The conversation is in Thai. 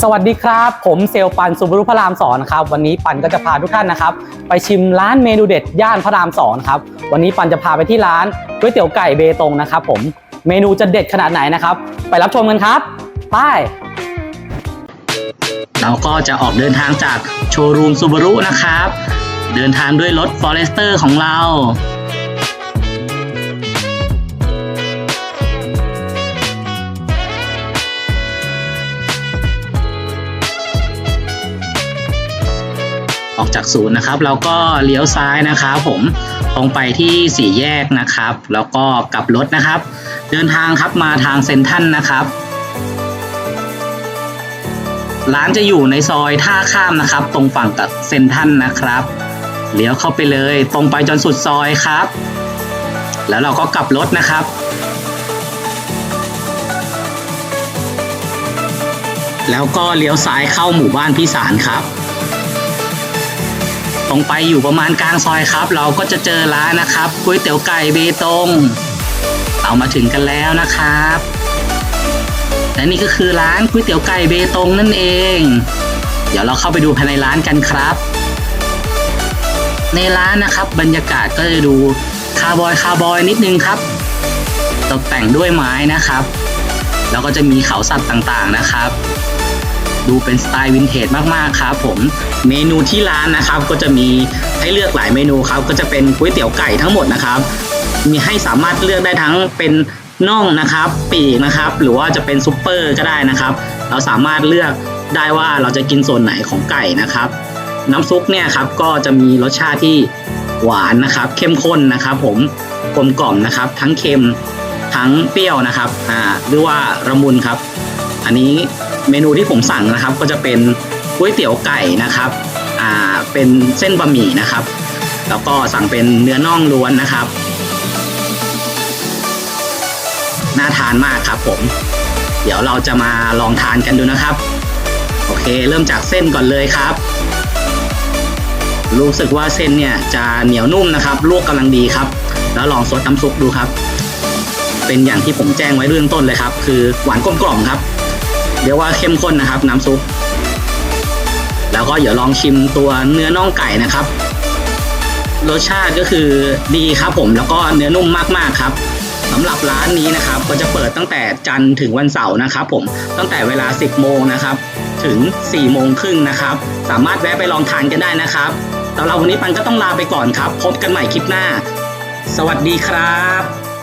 สวัสดีครับ ผมเซลปันสุบรุพระรามสอนนะครับวันนี้ปันก็จะพาทุกท่านนะครับ ไปชิมร้านเมนูเด็ดย่านพระรามสอนครับวันนี้ปันจะพาไปที่ร้านก๋วยเตี๋ยวไก่เบตงนะครับ ผมเมนูจะเด็ดขนาดไหนนะครับ ไปรับชมกันครับไปเราก็จะออกเดินทางจากโชว์รูมซูบารุนะครับ เดินทางด้วยรถ Forester ของเรา ออกจากศูนย์นะครับ เราก็เลี้ยวซ้ายนะครับผมตรงไปที่สี่แยกนะครับ แล้วก็กลับรถนะครับ เดินทางครับมาทางเซนทันนะครับร้านจะอยู่ในซอยท่าข้ามนะครับ ตรงฝั่งกับเซนทันนะครับเลี้ยวเข้าไปเลยตรงไปจนสุดซอยครับ แล้วเราก็กลับรถนะครับแล้วก็เลี้ยวซ้ายเข้าหมู่บ้านพิสารครับ รงไปอยู่ประมาณกลางซอยครับ เราก็จะเจอร้านนะครับก๋วยเตี๋ยวไก่เบตงเรามาถึงกันแล้วนะครับและนี่ก็คือร้านก๋วยเตี๋ยวไก่เบตงนั่นเอง เดี๋ยวเราเข้าไปดูภายในร้านกันครับ ในร้านนะครับบรรยากาศก็จะดูคาร์บอยคาร์บอยนิดนึงครับ ตกแต่งด้วยไม้นะครับ แล้วก็จะมีเขาสัตว์ต่างๆนะครับ ดูเป็นสไตล์วินเทจมากๆครับผมเมนูที่ร้านนะครับก็จะมีให้เลือกหลายเมนูครับก็จะเป็นก๋วยเตี๋ยวไก่ทั้งหมดนะครับ มีให้สามารถเลือกได้ทั้งเป็นน่องนะครับ ปีกนะครับ หรือว่าจะเป็นซุปเปอร์ก็ได้นะครับ เราสามารถเลือกได้ว่าเราจะกินส่วนไหนของไก่นะครับ น้ำซุปเนี่ยครับก็จะมีรสชาติที่หวานนะครับ เข้มข้นนะครับ ผมกลมกล่อมนะครับ ทั้งเค็มทั้งเปรี้ยวนะครับอ่าหรือว่าระมุนครับ อันนี้ เมนูที่ผมสั่งนะครับ ก็จะเป็นก๋วยเตี๋ยวไก่นะครับอ่าเป็นเส้นบะหมี่นะครับ แล้วก็สั่งเป็นเนื้อน่องล้วนนะครับน่าทานมากครับผม เดี๋ยวเราจะมาลองทานกันดูนะครับ โอเค เริ่มจากเส้นก่อนเลยครับ รู้สึกว่าเส้นเนี่ยจะเหนียวนุ่มนะครับลวกกำลังดีครับ แล้วลองซดน้ำซุปดูครับ เป็นอย่างที่ผมแจ้งไว้เรื่องต้นเลยครับ คือหวานกลมกล่อมครับ เรียกว่าเข้มข้นนะครับ น้ำซุป แล้วก็เดี๋ยวลองชิมตัวเนื้อน่องไก่นะครับ รสชาติก็คือดีครับผมแล้วก็เนื้อนุ่มมากๆครับสำหรับร้านนี้นะครับก็จะเปิดตั้งแต่จันทร์ถึงวันเสาร์นะครับผมตั้งแต่เวลา 10 โมงนะครับ ถึง 4 โมงครึ่งนะครับ สามารถแวะไปลองทานกันได้นะครับสำหรับวันนี้ปันก็ต้องลาไปก่อนครับ พบกันใหม่คลิปหน้า สวัสดีครับ